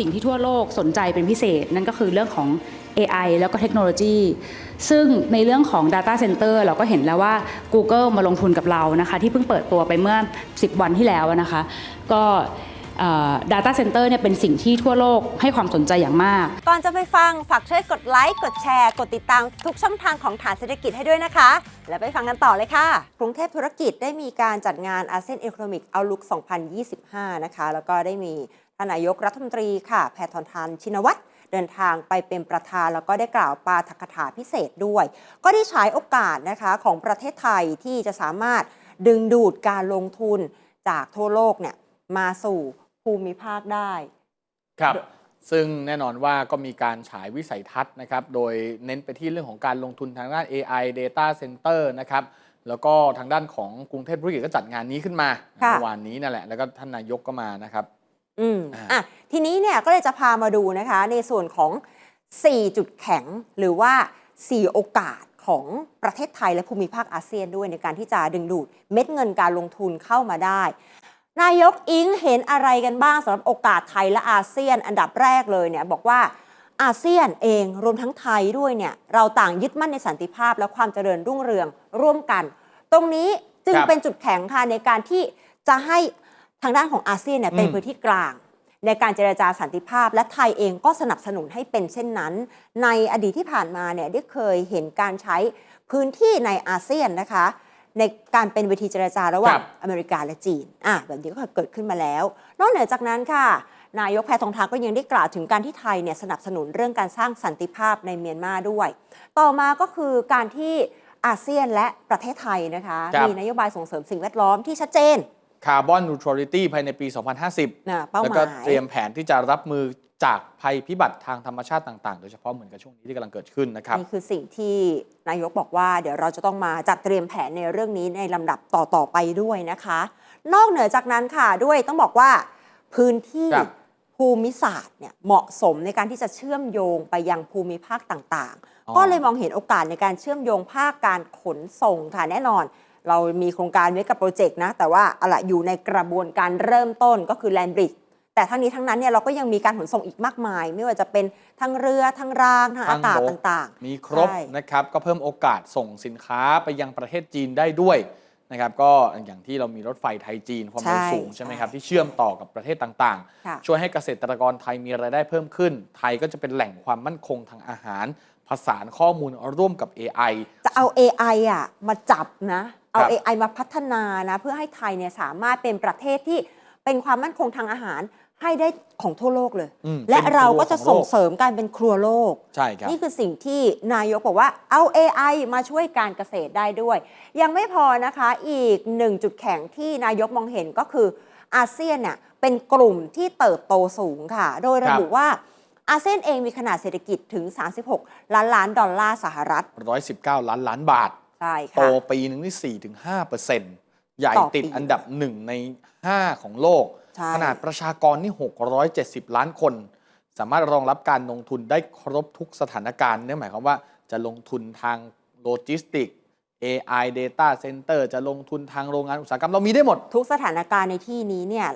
สิ่งที่ทั่วโลกสนใจเป็นพิเศษ นั่นก็คือเรื่องของ AI แล้วก็เทคโนโลยี ซึ่งในเรื่องของ Data Center เราก็เห็นแล้วว่า Google มาลงทุนกับเรานะคะที่เพิ่งเปิดตัวไปเมื่อ 10 วันที่แล้วนะคะ ก็ Data Center เนี่ยเป็นสิ่งที่ทั่วโลกให้ความสนใจอย่างมาก ก่อนจะไปฟัง ฝากช่วยกดไลค์กดแชร์ กดติดตามทุกช่องทางของฐานเศรษฐกิจให้ด้วยนะคะ แล้วไปฟังกันต่อเลยค่ะ กรุงเทพธุรกิจได้มีการจัดงานอาเซียน e อ o น o มิกเอาลุก2025 นะคะ แล้วก็ได้มี ท่านนายกรัฐมนตรีค่ะ แพทองทานชินวัตรเดินทางไปเป็นประธานแล้วก็ได้กล่าวปาฐกถาพิเศษด้วย ก็ได้ใช้โอกาสนะคะของประเทศไทยที่จะสามารถดึงดูดการลงทุนจากทั่วโลกเนี่ยมาสู่ภูมิภาคได้ครับซึ่งแน่นอนว่าก็มีการฉายวิสัยทัศน์นะครับ โดยเน้นไปที่เรื่องของการลงทุนทางด้าน AI Data Center นะครับ แล้วก็ทางด้านของกรุงเทพธุรกิจก็จัดงานนี้ขึ้นมาค่ะเมื่อวานนี้นั่นแหละ แล้วก็ท่านนายกก็มานะครับ อืมอ่าอะทีนี้เนี่ยก็เลยจะพามาดูนะคะ ในส่วนของ 4 จุดแข็งหรือว่า 4 โอกาสของประเทศไทยและภูมิภาคอาเซียนด้วยในการที่จะดึงดูดเม็ดเงินการลงทุนเข้ามาได้ นายกอิงเห็นอะไรกันบ้างสำหรับโอกาสไทยและอาเซียน อันดับแรกเลยเนี่ยบอกว่าอาเซียนเองรวมทั้งไทยด้วยเนี่ยเราต่างยึดมั่นในสันติภาพและความเจริญรุ่งเรืองร่วมกัน ตรงนี้จึงครับเป็นจุดแข็งค่ะในการที่จะให้ ทางด้านของอาเซียนเนี่ยเป็นอืมพื้นที่กลาง ในการเจรจาสันติภาพ และไทยเองก็สนับสนุนให้เป็นเช่นนั้น ในอดีตที่ผ่านมาเนี่ยได้เคยเห็นการใช้พื้นที่ในอาเซียนนะคะ ในการเป็นเวทีเจรจาระหว่างครับอเมริกาและจีนอะแบบนี้ก็เกิดขึ้นมาแล้ว นอกเหนือจากนั้นค่ะนายกแพทองทานก็ยังได้กล่าวถึงการที่ไทยเนี่ยสนับสนุนเรื่องการสร้างสันติภาพในเมียนมาด้วย ต่อมาก็คือการที่อาเซียนและประเทศไทยนะคะครับมีนโยบายส่งเสริมสิ่งแวดล้อมที่ชัดเจน คาร์บอนนูทรัลิตี้ภายในปี 2050 นะเป้าแล้วหก็มาย เตรียมแผนที่จะรับมือจากภัยพิบัติทางธรรมชาติต่างๆ โดยเฉพาะเหมือนกับช่วงนี้ที่กำลังเกิดขึ้นนะครับ นี่คือสิ่งที่นายกบอกว่า เดี๋ยวเราจะต้องมาจัดเตรียมแผนในเรื่องนี้ในลำดับต่อ ๆ ไปด้วยนะคะ นอกเหนือจากนั้นค่ะด้วยต้องบอกว่า พื้นที่ครับ ภูมิศาสตร์เนี่ยเหมาะสมในการที่จะเชื่อมโยงไปยังภูมิภาคต่างอ๋อๆก็เลยมองเห็นโอกาสในการเชื่อมโยงภาคการขนส่งค่ะแน่นอน เรามีโครงการไว้กับโปรเจกต์นะ แต่ว่าเอาละอยู่ในกระบวนการเริ่มต้นก็คือแลนบริดแต่ทั้งนี้ทั้งนั้นเนี่ยเราก็ยังมีการขนส่งอีกมากมาย ไม่ว่าจะเป็นทั้งเรือทั้งรางทั้งอากาศทางบกต่างๆ มีครบใช่นะครับ ก็เพิ่มโอกาสส่งสินค้าไปยังประเทศจีนได้ด้วยนะครับ ก็อย่างที่เรามีรถไฟไทยจีนความเร็วใช่สูงใช่ไหมครับใช่ที่เชื่อมต่อกับประเทศต่างค่ะๆช่วยให้เกษตรกรไทยมีรายได้เพิ่มขึ้น ไทยก็จะเป็นแหล่งความมั่นคงทางอาหารผสานข้อมูลร่วมกับ AI จะเอา AI อะมาจับนะ เอา ครับ AI มาพัฒนานะเพื่อให้ไทยเนี่ยสามารถเป็นประเทศที่เป็นความมั่นคงทางอาหารให้ได้ของทั่วโลกเลย อืมและเป็นเราครัวก็จะของโลกส่งเสริมการเป็นครัวโลก ใช่ครับ นี่คือสิ่งที่นายกบอกว่าเอา AI มาช่วยการเกษตรได้ด้วย ยังไม่พอนะคะอีกหนึ่งจุดแข็งที่นายกมองเห็นก็คืออาเซียนเนี่ยเป็นกลุ่มที่เติบโตสูงค่ะ โดยระบุว่าอาเซียนเองมีขนาดเศรษฐกิจถึง 36 ล้านล้านดอลลาร์สหรัฐ 119 ล้านล้านบาท ใช่โตค่ะ ปีหนึ่งนี่4-5เปอร์เซ็นต์ใหญ่ต่อปีติดอันดับหนึ่งใน 5 ของโลก ใช่ ขนาดประชากรนี่ 670 ล้านคน สามารถรองรับการลงทุนได้ครบทุกสถานการณ์นั่นหมายความว่าจะลงทุนทางโลจิสติก AI Data Center จะลงทุนทางโรงงานอุตสาหกรรมเรามีได้หมด ทุกสถานการณ์ในที่นี้เนี่ย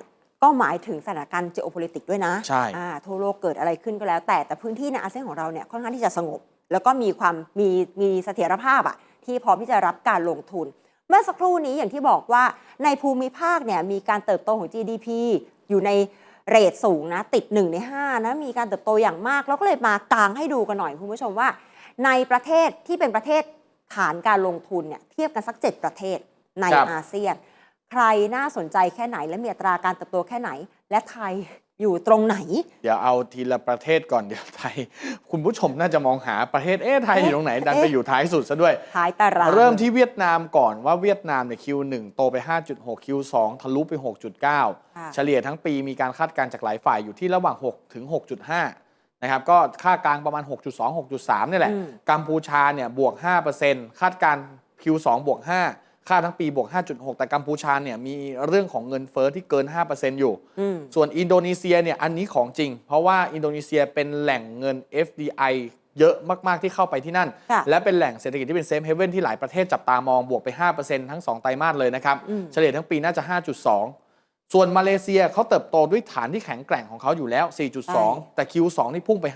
ก็หมายถึงสถานการณ์ geopolitics ด้วยนะใช่ อ่าทั่วโลกเกิดอะไรขึ้นก็แล้วแต่แต่พื้นที่ในอาเซียนของเราเนี่ยค่อนข้างที่จะสงบ แล้วก็มีความมีมีเสถียรภาพอะ ที่พร้อมที่จะรับการลงทุน เมื่อสักครู่นี้อย่างที่บอกว่าในภูมิภาคเนี่ยมีการเติบโตของ GDP อยู่ในเรทสูงนะติด 1 ใน 5 นะมีการเติบโตอย่างมาก แล้วก็เลยมากางให้ดูกันหน่อยคุณผู้ชมว่า ในประเทศที่เป็นประเทศฐานการลงทุนเนี่ยเทียบกันสัก 7 ประเทศในครับอาเซียน ใครน่าสนใจแค่ไหนและมีอัตราการเติบโตแค่ไหน และไทย อยู่ตรงไหน เดี๋ยวเอาทีละประเทศก่อนเดี๋ยวไทย คุณผู้ชมน่าจะมองหาประเทศเอ๊ะไทยอยู่ตรงไหน ดันไปอยู่ท้ายสุดซะด้วย ท้ายตาราง เริ่มที่เวียดนามก่อนว่าเวียดนามเนี่ย Q1 โตไป 5.6 Q2 ทะลุไป 6.9ค่ะเฉลี่ยทั้งปีมีการคาดการณ์จากหลายฝ่ายอยู่ที่ระหว่าง 6 ถึง 6.5 นะครับ ก็ค่ากลางประมาณ 6.2 6.3 นี่แหละอืมกัมพูชาเนี่ยบวก 5%คาดการณ์ Q2 บวก 5 ค่าทั้งปีบวก 5.6 แต่กัมพูชาเนี่ยมีเรื่องของเงินเฟ้อที่เกิน 5%อยู่อืมส่วนอินโดนีเซียเนี่ยอันนี้ของจริง เพราะว่าอินโดนีเซียเป็นแหล่งเงิน FDI เยอะมาก ๆ ที่เข้าไปที่นั่นค่ะและเป็นแหล่งเศรษฐกิจที่เป็นเซฟเฮเว่นที่หลายประเทศจับตามองบวกไป 5%ทั้ง 2 ไตรมาสเลยนะครับอืมเฉลี่ยทั้งปีน่าจะ 5.2 ส่วนมาเลเซียเขาเติบโตด้วยฐานที่แข็งแกร่งของเขาอยู่แล้ว 4.2 แต่ Q2 นี่พุ่งไป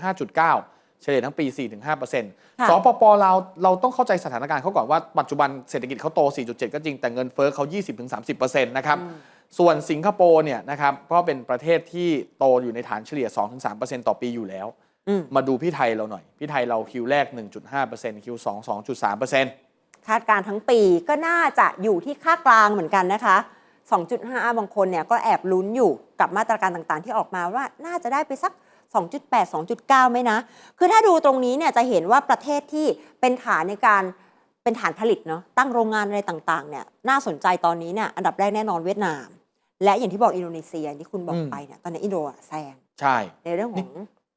5.9 เฉลี่ยทั้งปี 4-5%สปปลาวเราต้องเข้าใจสถานการณ์เขาก่อนว่าปัจจุบันเศรษฐกิจเขาโต 4.7 ก็จริงแต่เงินเฟ้อเขา 20-30%นะครับ ส่วนสิงคโปร์เนี่ยนะครับก็เป็นประเทศที่โตอยู่ในฐานเฉลี่ย 2-3%ต่อปีอยู่แล้วอืมมาดูพี่ไทยเราหน่อย พี่ไทยเราคิวแรก 1.5% Q2 2.3%คาดการณ์ทั้งปีก็น่าจะอยู่ที่ค่ากลางเหมือนกันนะคะ2.5 บางคนเนี่ยก็แอบลุ้นอยู่กับมาตรการต่างๆ ที่ออกมาว่าน่าจะได้ไปสัก 2.8 2.9 ไหมนะ คือถ้าดูตรงนี้เนี่ยจะเห็นว่าประเทศที่เป็นฐานในการเป็นฐานผลิตเนาะตั้งโรงงานอะไรต่างๆเนี่ยน่าสนใจตอนนี้เนี่ยอันดับแรกแน่นอนเวียดนาม และอย่างที่บอกอินโดนีเซียที่คุณบอกอืมไปเนี่ยตอนนี้อินโดอะแซงใช่ ในเรื่องของ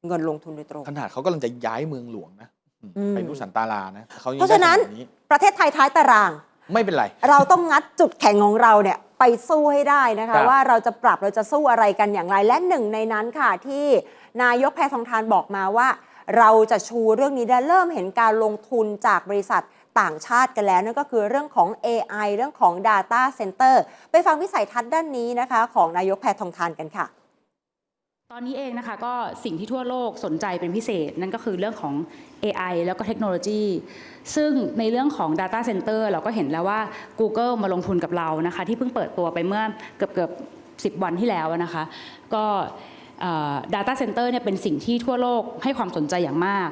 เงินลงทุนโดยตรงขนาดเขากำลังจะย้ายเมืองหลวงนะอืมอืมไปนุสันตารานะเขายังเพราะฉะนั้นได้ขดนี้ประเทศไทยท้ายตาราง ไม่เป็นไร เราต้องงัดจุดแข็งของเราเนี่ยไปสู้ให้ได้นะครัคะบว่าเราจะปรับเราจะสู้อะไรกันอย่างไรและหนึ่งในนั้นค่ะที่ นายกแพทองทานบอกมาว่า เราจะชูเรื่องนี้ได้เริ่มเห็นการลงทุนจากบริษัทต่างชาติกันแล้วนั่นก็คือเรื่องของ AI เรื่องของ Data Center ไปฟังวิสัยทัศน์ด้านนี้นะคะ ของนายกแพทองทานกันค่ะตอนนี้เองนะคะก็สิ่งที่ทั่วโลกสนใจเป็นพิเศษ นั่นก็คือเรื่องของ AI แล้วก็เทคโนโลยี ซึ่งในเรื่องของ Data Center เราก็เห็นแล้วว่า Google มาลงทุนกับเรานะคะ ที่เพิ่งเปิดตัวไปเมื่อเกือบเกือบ10วันที่แล้วนะคะ ก็ Data Center เนี่ยเป็นสิ่งที่ทั่วโลกให้ความสนใจอย่างมาก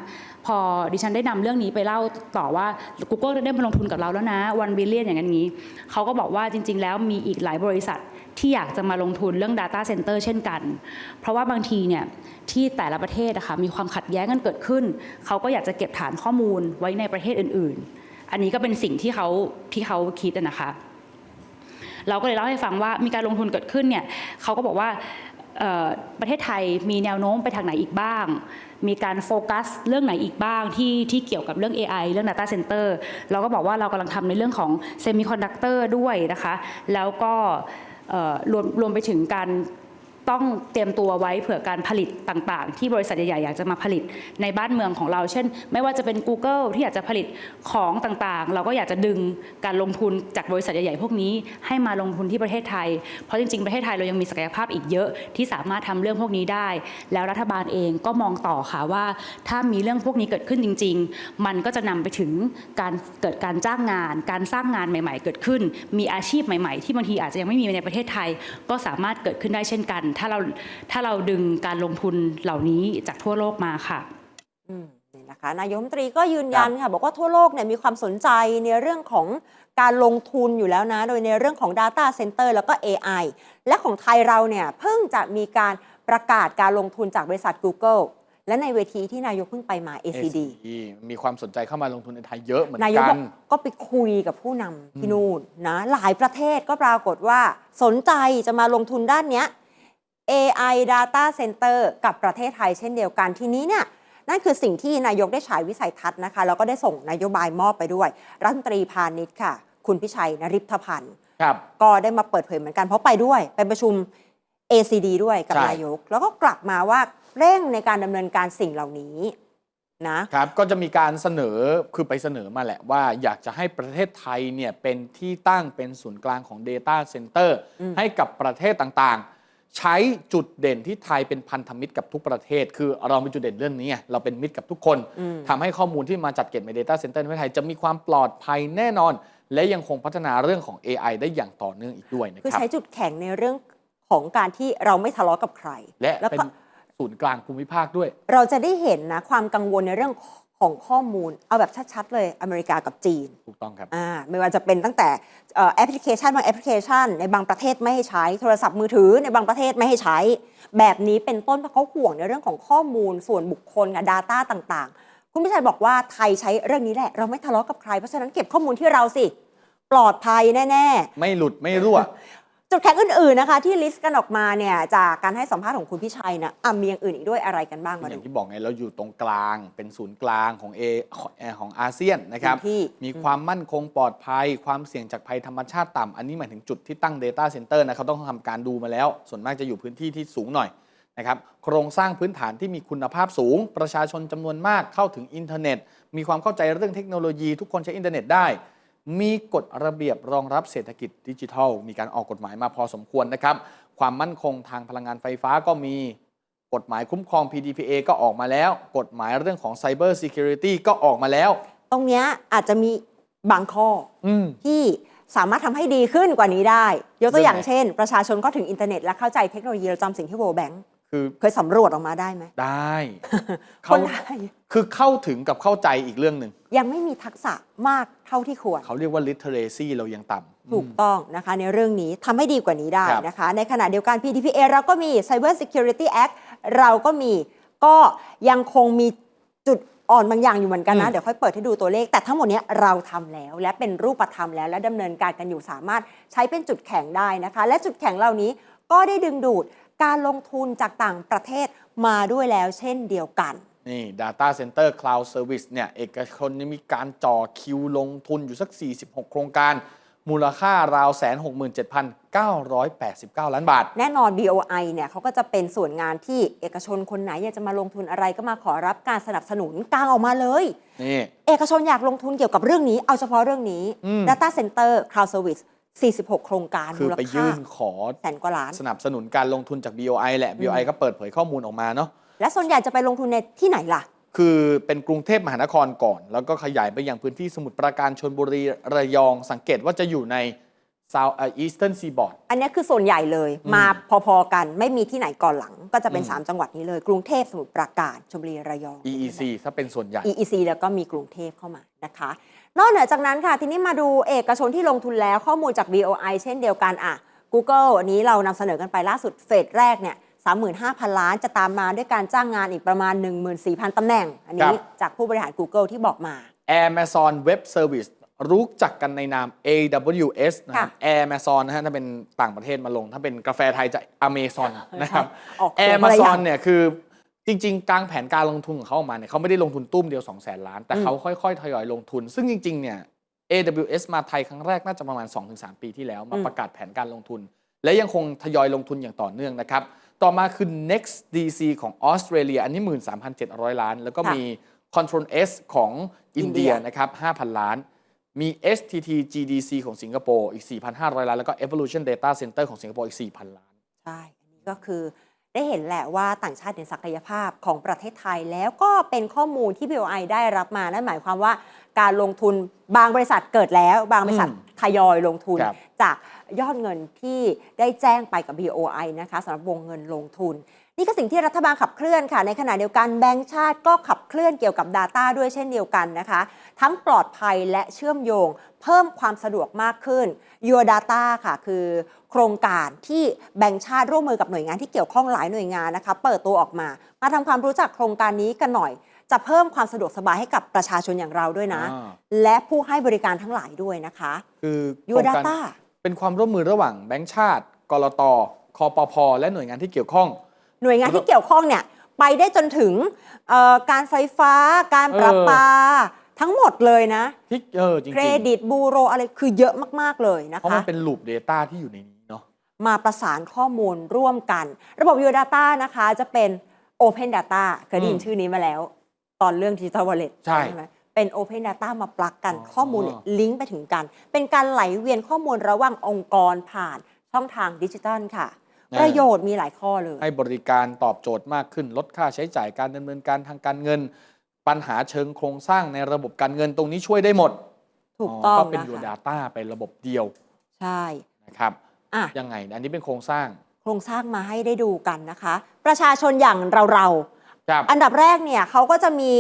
พอดิฉันได้นำเรื่องนี้ไปเล่าต่อว่า Google ได้มาลงทุนกับเราแล้วนะวันบิลเลียนอย่างนั้นนี้เขาก็บอกว่าจริง ๆ แล้วมีอีกหลายบริษัทที่อยากจะมาลงทุนเรื่อง Data Center เช่นกัน เพราะว่าบางทีเนี่ยที่แต่ละประเทศอะคะมีความขัดแย้งกันเกิดขึ้น เขาก็อยากจะเก็บฐานข้อมูลไว้ในประเทศอื่น ๆ อันนี้ก็เป็นสิ่งที่เขาที่เขาคิดนะคะเราก็เลยเล่าให้ฟังว่ามีการลงทุนเกิดขึ้นเนี่ยเขาก็บอกว่า ประเทศไทยมีแนวโน้มไปทางไหนอีกบ้าง มีการโฟกัสเรื่องไหนอีกบ้างที่ที่เกี่ยวกับเรื่อง AI เรื่อง Data Center เราก็บอกว่าเรากำลังทำในเรื่องของเซมิคอนดักเตอร์ด้วยนะคะ แล้วก็รวมรวมไปถึงการ ต้องเตรียมตัวไว้เผื่อการผลิตต่างๆ ที่บริษัทใหญ่ๆอยากจะมาผลิตในบ้านเมืองของเรา เช่น ไม่ว่าจะเป็น Google ที่อยากจะผลิตของต่างๆ เราก็อยากจะดึงการลงทุนจากบริษัทใหญ่ๆพวกนี้ ให้มาลงทุนที่ประเทศไทย เพราะจริงๆประเทศไทยเรายังมีศักยภาพอีกเยอะที่สามารถทำเรื่องพวกนี้ได้ แล้วรัฐบาลเองก็มองต่อค่ะว่า ถ้ามีเรื่องพวกนี้เกิดขึ้นจริง ๆ มันก็จะนำไปถึงการเกิดการจ้างงาน การสร้างงานใหม่ ๆ เกิดขึ้น มีอาชีพใหม่ ๆ ที่บางทีอาจจะยังไม่มีในประเทศไทย ก็สามารถเกิดขึ้นได้เช่นกันถ้าเราถ้าเราดึงการลงทุนเหล่านี้จากทั่วโลกมาค่ะอืมนี่นะคะนายกรัฐมนตรีก็ยืนยันค่ะบอกว่าทั่วโลกเนี่ยมีความสนใจในเรื่องของการลงทุนอยู่แล้วนะ โดยในเรื่องของ Data Center แล้วก็ AI และของไทยเราเนี่ยเพิ่งจะมีการประกาศการลงทุนจากบริษัท Google และในเวทีที่นายกเพิ่งไปมา ACD ACD มีความสนใจเข้ามาลงทุนในไทยเยอะเหมือนนายกกับนอกก็ไปคุยกับผู้นำที่นู่นนะหลายประเทศก็ปรากฏว่าสนใจจะมาลงทุนด้านเนี้ย AI Data Center กับประเทศไทยเช่นเดียวกันทีนี้เนี่ยนั่นคือสิ่งที่นายกได้ฉายวิสัยทัศน์นะคะ แล้วก็ได้ส่งนโยบายมอบไปด้วย รัฐมนตรีพาณิชย์ค่ะ คุณพิชัยนริพพันธ์ครับก็ได้มาเปิดเผยเหมือนกันเพราะไปด้วย ไปประชุม ACD ด้วยกับใช่นายก แล้วก็กลับมาว่าเร่งในการดำเนินการสิ่งเหล่านี้นะครับก็จะมีการเสนอคือไปเสนอมาแหละว่าอยากจะให้ประเทศไทยเนี่ยเป็นที่ตั้งเป็นศูนย์กลางของ Data Center อืมให้กับประเทศต่างๆ ใช้จุดเด่นที่ไทยเป็นพันธมิตรกับทุกประเทศ คือเรามีจุดเด่นเรื่องนี้ไงเราเป็นมิตรกับทุกคนอืมทำให้ข้อมูลที่มาจัดเก็บใน Data Center ในประเทศไทยจะมีความปลอดภัยแน่นอน และยังคงพัฒนาเรื่องของ AI ได้อย่างต่อเนื่องอีกด้วยนะคือครับใช้จุดแข็งในเรื่องของการที่เราไม่ทะเลาะกับใคร และแล้วเป็นก็ศูนย์กลางภูมิภาคด้วย เราจะได้เห็นนะความกังวลในเรื่อง ของข้อมูลเอาแบบชัดๆ เลยอเมริกากับจีนถูกต้องครับอ่าไม่ว่าจะเป็นตั้งแต่เอ่อแอปพลิเคชันบางแอปพลิเคชัน ในบางประเทศไม่ให้ใช้ โทรศัพท์มือถือในบางประเทศไม่ให้ใช้ แบบนี้เป็นต้นเพราะเขาห่วงในเรื่องของข้อมูลส่วนบุคคลกับ Data ต่างๆ คุณพิชัยบอกว่าไทยใช้เรื่องนี้แหละ เราไม่ทะเลาะกับใครเพราะฉะนั้นเก็บข้อมูลที่เราสิ ปลอดภัยแน่ ๆ ไม่หลุดไม่รั่ว จุดแข็งอื่นๆนะคะที่ลิสต์กันออกมาเนี่ยจากการให้สัมภาษณ์ของคุณพิชัยนะอะมีอย่างอื่นอีกด้วยอะไรกันบ้างมาอดู ย่างที่บอกไงเราอยู่ตรงกลางเป็นศูนย์กลางของเอของเอ่อของอาเซียนนะครับพื้นที่ มีความมั่นคงปลอดภัย ความเสี่ยงจากภัยธรรมชาติต่ำอันนี้หมายถึงจุดที่ตั้ง Data Center นะเขาต้องทำการดูมาแล้ว ส่วนมากจะอยู่พื้นที่ที่สูงหน่อยนะครับโครงสร้างพื้นฐานที่มีคุณภาพสูง ประชาชนจำนวนมากเข้าถึงอินเทอร์เน็ต มีความเข้าใจเรื่องเทคโนโลยี ทุกคนใช้อินเทอร์เน็ตได้ มีกฎระเบียบรองรับเศรษฐกิจดิจิทัล มีการออกกฎหมายมาพอสมควรนะครับ ความมั่นคงทางพลังงานไฟฟ้าก็มีกฎหมายคุ้มครอง PDPA ก็ออกมาแล้ว กฎหมายเรื่องของ Cyber Security ก็ออกมาแล้ว ตรงเนี้ยอาจจะมีบางข้ออืมที่สามารถทำให้ดีขึ้นกว่านี้ได้ ยกตัวอย่างเรื่องไหนเช่น ประชาชนเข้าถึงอินเทอร์เน็ตและเข้าใจเทคโนโลยีเราจำสิ่งที่ World Bank คือเคยสำรวจออกมาได้ไหมได้คเขานไทยคือเข้าถึงกับเข้าใจอีกเรื่องหนึ่งยังไม่มีทักษะมากเท่าที่ควร เขาเรียกว่า literacy เรายังต่ำ ถูกต้องนะคะในเรื่องนี้ทำให้ดีกว่านี้ได้ครับ นะคะ ในขณะเดียวกัน PDPA เราก็มี Cyber Security Act เราก็มีก็ยังคงมีจุดอ่อนบางอย่างอยู่เหมือนกันนะ เดี๋ยวค่อยเปิดให้ดูตัวเลข แต่ทั้งหมดเนี้ยเราทำแล้ว และเป็นรูปธรรมแล้ว และดำเนินการกันอยู่สามารถใช้เป็นจุดแข็งได้นะคะ และจุดแข็งเหล่านี้ก็ได้ดึงดูด การลงทุนจากต่างประเทศมาด้วยแล้วเช่นเดียวกัน นี่ Data Center Cloud Service เนี่ย เอกชนนี่มีการจ่อคิวลงทุนอยู่สัก 46 โครงการ มูลค่าราวแสนหกหมื่นเจ็ดพันเก้าร้อยแปดสิบเก้าล้านบาท แน่นอน BOI เนี่ยเขาก็จะเป็นส่วนงานที่เอกชนคนไหนอยากจะมาลงทุนอะไรก็มาขอรับการสนับสนุนกลางออกมาเลย นี่ เอกชนอยากลงทุนเกี่ยวกับเรื่องนี้ เอาเฉพาะเรื่องนี้ อืม Data Center Cloud Service 46 โครงการคือมูลไปค่ายื่นขอแสนกว่าล้าน สนับสนุนการลงทุนจาก BOI แหละ BOI ก็เปิดเผยข้อมูลออกมาเนาะและส่วนใหญ่จะไปลงทุนในที่ไหนล่ะ คือเป็นกรุงเทพมหานครก่อน แล้วก็ขยายไปยังพื้นที่สมุทรปราการชนบุรีระยอง สังเกตว่าจะอยู่ใน South Eastern Seaboard อันนี้คือส่วนใหญ่เลยอืมมาพอๆกันไม่มีที่ไหนก่อนหลัง ก็จะเป็นอืม3จังหวัดนี้เลย กรุงเทพสมุทรปราการชลบุรีระยอง EEC ถ้าเป็นส่วนใหญ่ EEC แล้วก็มีกรุงเทพเข้ามานะคะ นอกเหนือจากนั้นค่ะ ทีนี้มาดูเอกชนที่ลงทุนแล้วข้อมูลจาก BOI เช่นเดียวกันอะ Google อันนี้เรานำเสนอกันไปล่าสุดเฟสแรกเนี่ย35,000 ล้านจะตามมาด้วยการจ้างงานอีกประมาณ 14,000ตำแหน่ง อันนี้ครับจากผู้บริหาร Google ที่บอกมา Amazon Web Service รู้จักกันในนาม AWS นะครับ Amazon นะฮะถ้าเป็นต่างประเทศมาลง ถ้าเป็นกาแฟไทยจะ Amazon นะครับออกเสียงคนละอย่า Amazon งเนี่ยคือจริง ๆ กลางแผนการลงทุนของเขาออกมาเนี่ยเขาไม่ได้ลงทุนตุ้มเดียว 2 0 0 0 0 0ล้าน แต่อืมเขาค่อย ๆ ทยอยลงทุน ซึ่งจริง ๆ เนี่ย AWS มาไทยครั้งแรกน่าจะประมาณ 2-3 ปีที่แล้ว มาประกาศแผนการลงทุน และยังคงทยอยลงทุนอย่างต่อเนื่องนะครับ ต่อมาคือ Next DC ของออสเตรเลียอันนี้ 13,700 ล้าน แล้วก็มี Control S ของอินเดียอินเดียนะครับ5,000 ล้าน มี STT GDC ของสิงคโปร์อีก 4,500 ล้าน แล้วก็ Evolution Data Center ของสิงคโปร์อีก 4,000 ล้าน ใช่ อันนี้ก็คือได้เห็นแหละว่าต่างชาติเห็นศักยภาพของประเทศไทยแล้วก็เป็นข้อมูลที่ BOI ได้รับมา นั่นหมายความว่า การลงทุนบางบริษัทเกิดแล้ว บางบริษัทอืมทยอยลงทุน ครับ จากยอดเงินที่ได้แจ้งไปกับ BOI นะคะสำหรับวงเงินลงทุน นี่ก็สิ่งที่รัฐบาลขับเคลื่อนค่ะ ในขณะเดียวกันแบงก์ชาติก็ขับเคลื่อนเกี่ยวกับ Data ด้วยเช่นเดียวกันนะคะ ทั้งปลอดภัยและเชื่อมโยง เพิ่มความสะดวกมากขึ้น Your Data ค่ะ คือโครงการที่แบงก์ชาติร่วมมือกับหน่วยงานที่เกี่ยวข้องหลายหน่วยงานนะคะ เปิดตัวออกมา มาทำความรู้จักโครงการนี้กันหน่อย จะเพิ่มความสะดวกสบายให้กับประชาชนอย่างเราด้วยนะ อ่า และผู้ให้บริการทั้งหลายด้วยนะคะ คือโค Your รงการ Data เป็นความร่วมมือระหว่างแบงก์ชาติ กรตคอปพและหน่วยงานที่เกี่ยวข้อง หน่วยงานที่เกี่ยวข้องเนี่ยไปได้จนถึงเอ่อการไฟฟ้า การประปา ทั้งหมดเลยนะ ที่เออจริงเครดิตบูโรอะไรคือเยอะมาก ๆ เลยนะๆเพราะคะมันเป็นลูป Data ที่อยู่ในนี้เนาะ มาประสานข้อมูลร่วมกัน ระบบ Your Data นะคะจะเป็น Open Data เคยได้ยิอืนมชื่อนี้มาแล้ว ตอนเรื่อง Digital Wallet ใช่ไหมเป็น Open Data มาปลักกันอ๋อข้อมูลเนี่ยลิงก์ไปถึงกัน เป็นการไหลเวียนข้อมูลระหว่างองค์กรผ่านช่องทางดิจิทัลค่ะ ประโยชน์มีหลายข้อเลย ให้บริการตอบโจทย์มากขึ้น ลดค่าใช้จ่ายการดำเนินการทางการเงิน ปัญหาเชิงโครงสร้างในระบบการเงินตรงนี้ช่วยได้หมด ถูกต้องก็เป็นนะ Your คะ Data ไประบบเดียว ใช่นะครับอะยังไง อันนี้เป็นโครงสร้าง โครงสร้างมาให้ได้ดูกันนะคะ ประชาชนอย่างเราเราครับๆ อันดับแรกเนี่ยเขาก็จะมี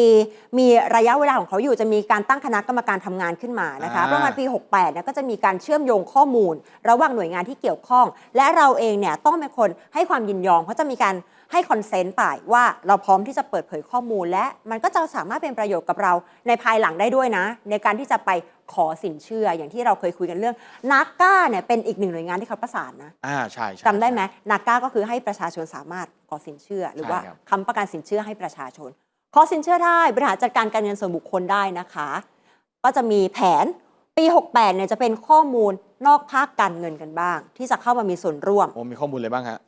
มีระยะเวลาของเขาอยู่จะมีการตั้งคณะกรรมการทำงานขึ้นมานะคะอ่าประมาณปี 68เนี่ยก็จะมีการเชื่อมโยงข้อมูล ระหว่างหน่วยงานที่เกี่ยวข้อง และเราเองเนี่ยต้องเป็นคนให้ความยินยอมเพราะจะมีการ ให้คอนเซนต์ไปว่าเราพร้อมที่จะเปิดเผยข้อมูล และมันก็จะสามารถเป็นประโยชน์กับเราในภายหลังได้ด้วยนะ ในการที่จะไปขอสินเชื่ออย่างที่เราเคยคุยกันเรื่องนักก้าเนี่ยเป็นอีกหนึ่งหน่วยงานที่เขาประสานนะอ่าใช่ใช่จำได้ไหมนาก้าก็คือให้ประชาชนสามารถขอสินเชื่อ หรือว่าใช่ครับค้ำประกันสินเชื่อให้ประชาชน ขอสินเชื่อได้บริหารจัดการการเงินส่วนบุคคลได้นะคะ ก็จะมีแผนปี 68เนี่ยจะเป็นข้อมูลนอกภาคการเงินกันบ้าง ที่จะเข้ามามีส่วนร่วมโอ้มีข้อมูลอะไรบ้างฮะ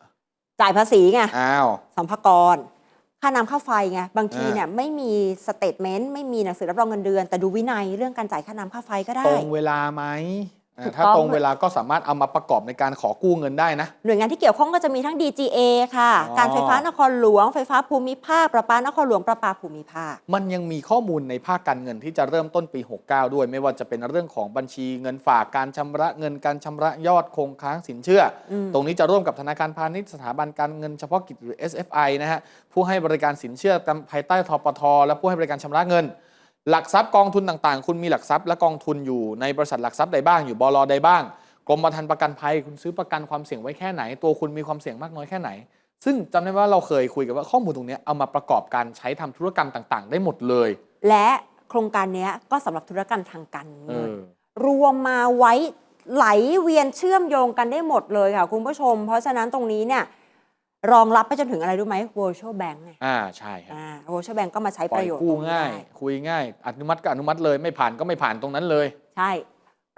จ่ายภาษีไงอ้าวสัมภากร ค่าน้ำค่าไฟไงบางทีอ่าเนี่ยไม่มีสเตทเมนต์ไม่มีหนังสือรับรองเงินเดือน แต่ดูวินัยเรื่องการจ่ายค่าน้ำค่าไฟก็ได้ ตรงเวลาไหมอ่า ถูกถ้าต้องตรงเวลาก็สามารถเอามาประกอบในการขอกู้เงินได้นะ หน่วยงานที่เกี่ยวข้องก็จะมีทั้ง DGA ค่ะ อ๋อ การไฟฟ้านครหลวง ไฟฟ้าภูมิภาค ประปานครหลวง ประปาภูมิภาค มันยังมีข้อมูลในภาคการเงินที่จะเริ่มต้นปี 69 ด้วย ไม่ว่าจะเป็นเรื่องของบัญชีเงินฝากการชำระเงินการชำระยอดคงค้างสินเชื่ออม ตรงนี้จะร่วมกับธนาคารพาณิชย์สถาบันการเงินเฉพาะกิจหรือ SFI นะฮะผู้ให้บริการสินเชื่อตามภายใต้ทปทและผู้ให้บริการชำระเงิน หลักทรัพย์กองทุนต่างๆ คุณมีหลักทรัพย์และกองทุนอยู่ในบริษัทหลักทรัพย์ใดบ้างอยู่บลใดบ้างกรมธรรม์ประกันภัยคุณซื้อประกันความเสี่ยงไว้แค่ไหน ตัวคุณมีความเสี่ยงมากน้อยแค่ไหน ซึ่งจำได้ว่าเราเคยคุยกันว่าข้อมูลตรงเนี้ยเอามาประกอบการใช้ทำธุรกรรมต่างๆ ได้หมดเลย และโครงการเนี้ยก็สำหรับธุรกรรมทางการเอเงินอรวมมาไว้ไหลเวียนเชื่อมโยงกันได้หมดเลยค่ะคุณผู้ชม เพราะฉะนั้นตรงนี้เนี่ย รองรับไปจนถึงอะไรรู้ไหม virtual bank ไงอ่าใช่ครับอ่า virtual bank ก็มาใช้ปปล่อยระโยชน์กู้ตรงนี้ง่าย ได้คุยง่าย อนุมัติก็อนุมัติเลยไม่ผ่านก็ไม่ผ่านตรงนั้นเลย ใช่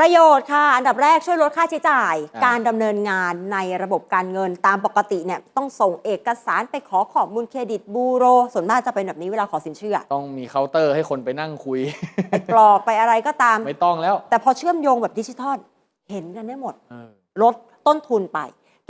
ประโยชน์ค่ะ อันดับแรกช่วยลดค่าใช้จ่าย อ่า การดำเนินงานในระบบการเงินตามปกติเนี่ยต้องส่งเอกสารไปขอข้อมูลเครดิตบูโร ส่วนมากจะเป็นแบบนี้เวลาขอสินเชื่อ ต้องมีเคาน์เตอร์ให้คนไปนั่งคุย ไปกรอกไปอะไรก็ตาม ไม่ต้องแล้วแต่พอเชื่อมโยงแบบดิจิทัล เห็นกันได้หมด เออลดต้นทุนไป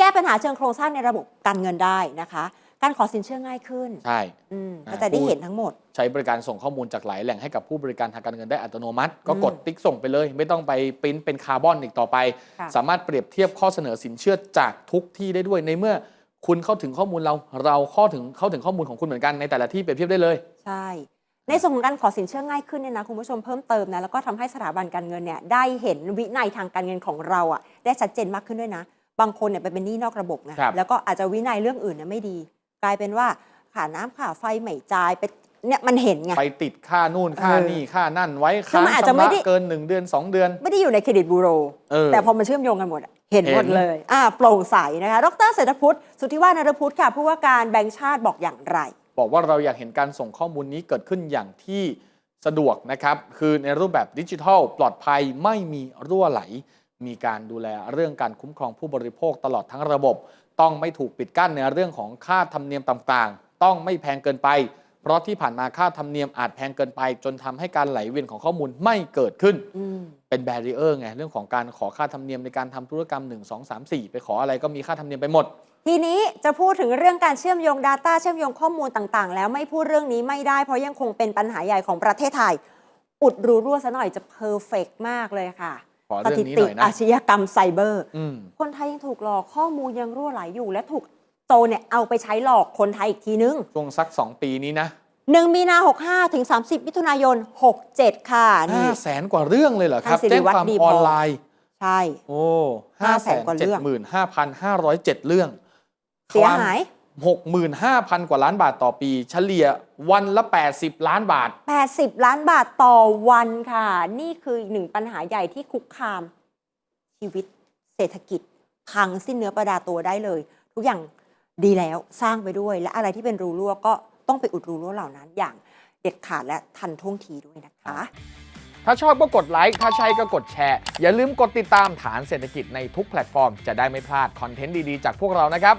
แก้ปัญหาเชิงโครงสร้างในระบบการเงินได้นะคะ การขอสินเชื่อง่ายขึ้นใช่ อืมอ่าก็จะได้เห็นทั้งหมด ใช้บริการส่งข้อมูลจากหลายแหล่งให้กับผู้บริการทางการเงินได้อัตโนมัติ ก็อืมกดติ๊กส่งไปเลย ไม่ต้องไปปริ้นเป็นคาร์บอนอีกต่อไป ค่ะ สามารถเปรียบเทียบข้อเสนอสินเชื่อจากทุกที่ได้ด้วยในเมื่อ คุณเข้าถึงข้อมูลเราเราเข้าถึงเข้าถึงข้อมูลของคุณเหมือนกันในแต่ละที่เปรียบเทียบได้เลย ใช่ ในส่วนของการขอสินเชื่อง่ายขึ้นเนี่ยนะคุณผู้ชมเพิ่มเติมนะแล้วก็ทำให้สถาบันการเงินเนี่ยได้เห็นวินัยทางการเงินของเราอะได้ชัดเจนมากขึ้นด้วยนะ บางคนเนี่ยไปเป็นหนี้นอกระบบนะครับ แล้วก็อาจจะวินัยเรื่องอื่นเนี่ยไม่ดี กลายเป็นว่าค่าน้ำค่าไฟไม่จ่ายไปเนี่ยมันเห็นไง ไปติดค่านู่นค่าเออนี่ค่านั่นไว้ซึ่งค้างมันอาจจะชำไม่ระได้ เกิน1เดือน2เดือน ไม่ได้อยู่ในเครดิตบูโร เออ แต่พอมันเชื่อมโยงกันหมดอะเห็นหมดเห็นเลยอ่าโปร่งใสนะคะดรเศรษฐพุทธสุทธิวาฒนรพุทธค่ะผู้ว่าการแบงก์ชาติบอกอย่างไร บอกว่าเราอยากเห็นการส่งข้อมูลนี้เกิดขึ้นอย่างที่สะดวกนะครับ คือในรูปแบบดิจิทัลปลอดภัยไม่มีรั่วไหล มีการดูแลเรื่องการคุ้มครองผู้บริโภคตลอดทั้งระบบ ต้องไม่ถูกปิดกั้นในเรื่องของค่าธรรมเนียมต่างๆ ต้องไม่แพงเกินไป เพราะที่ผ่านมาค่าธรรมเนียมอาจแพงเกินไป จนทำให้การไหลเวียนของข้อมูลไม่เกิดขึ้น เป็นแบร r เออร์ไงเรื่องของการขอค่าธรรมเนียมในการทำธุรกรรม 1 2 3 4 ไปขออะไรก็มีค่าธรรมเนียมไปหมด ทีนี้จะพูดถึงเรื่องการเชื่อมโยง Data เชื่อมโยงข้อมูลต่างๆ แล้วไม่พูดเรื่องนี้ไม่ได้ เพราะยังคงเป็นปัญหาใหญ่ของประเทศไทย อุดรูรั่วซะหน่อยจะเพอร์เฟกมากเลยค่ะ ขอสเรื่องถินี้ติหน่อยนะอาชญากรรมไซเบอร์ อืมคนไทยยังถูกหลอกข้อมูลยังรั่วไหลอยู่ และถูกโจรเนี่ยเอาไปใช้หลอกคนไทยอีกทีนึง ช่วงสัก 2 ปีนี้นะ1 มีนา 65 ถึง 30 มิถุนายน 67 ค่ะนี่5แสนกว่าเรื่องเลยเหรอครับ ท่านสิริแจ้งวัฒน์ความดีอพออนไลน์ ใช่ โอ้ห้าแสนกว่าเรื่อง75,507เรื่องเสียหาย 65,000 กว่าล้านบาทต่อปี เฉลี่ยวันละ 80 ล้านบาท 80 ล้านบาทต่อวันค่ะ นี่คืออีกหนึ่งปัญหาใหญ่ที่คุกคามชีวิตเศรษฐกิจพังสิ้นเนื้อประดาตัวได้เลย ทุกอย่างดีแล้วสร้างไปด้วย และอะไรที่เป็นรูรั่วก็ต้องไปอุดรูรั่วเหล่านั้น อย่างเด็ดขาดและทันท่วงทีด้วยนะคะ ถ้าชอบก็กดไลค์ ถ้าใช่ก็กดแชร์ อย่าลืมกดติดตามฐานเศรษฐกิจในทุกแพลตฟอร์ม จะได้ไม่พลาดคอนเทนต์ดี ๆ จากพวกเรานะครับ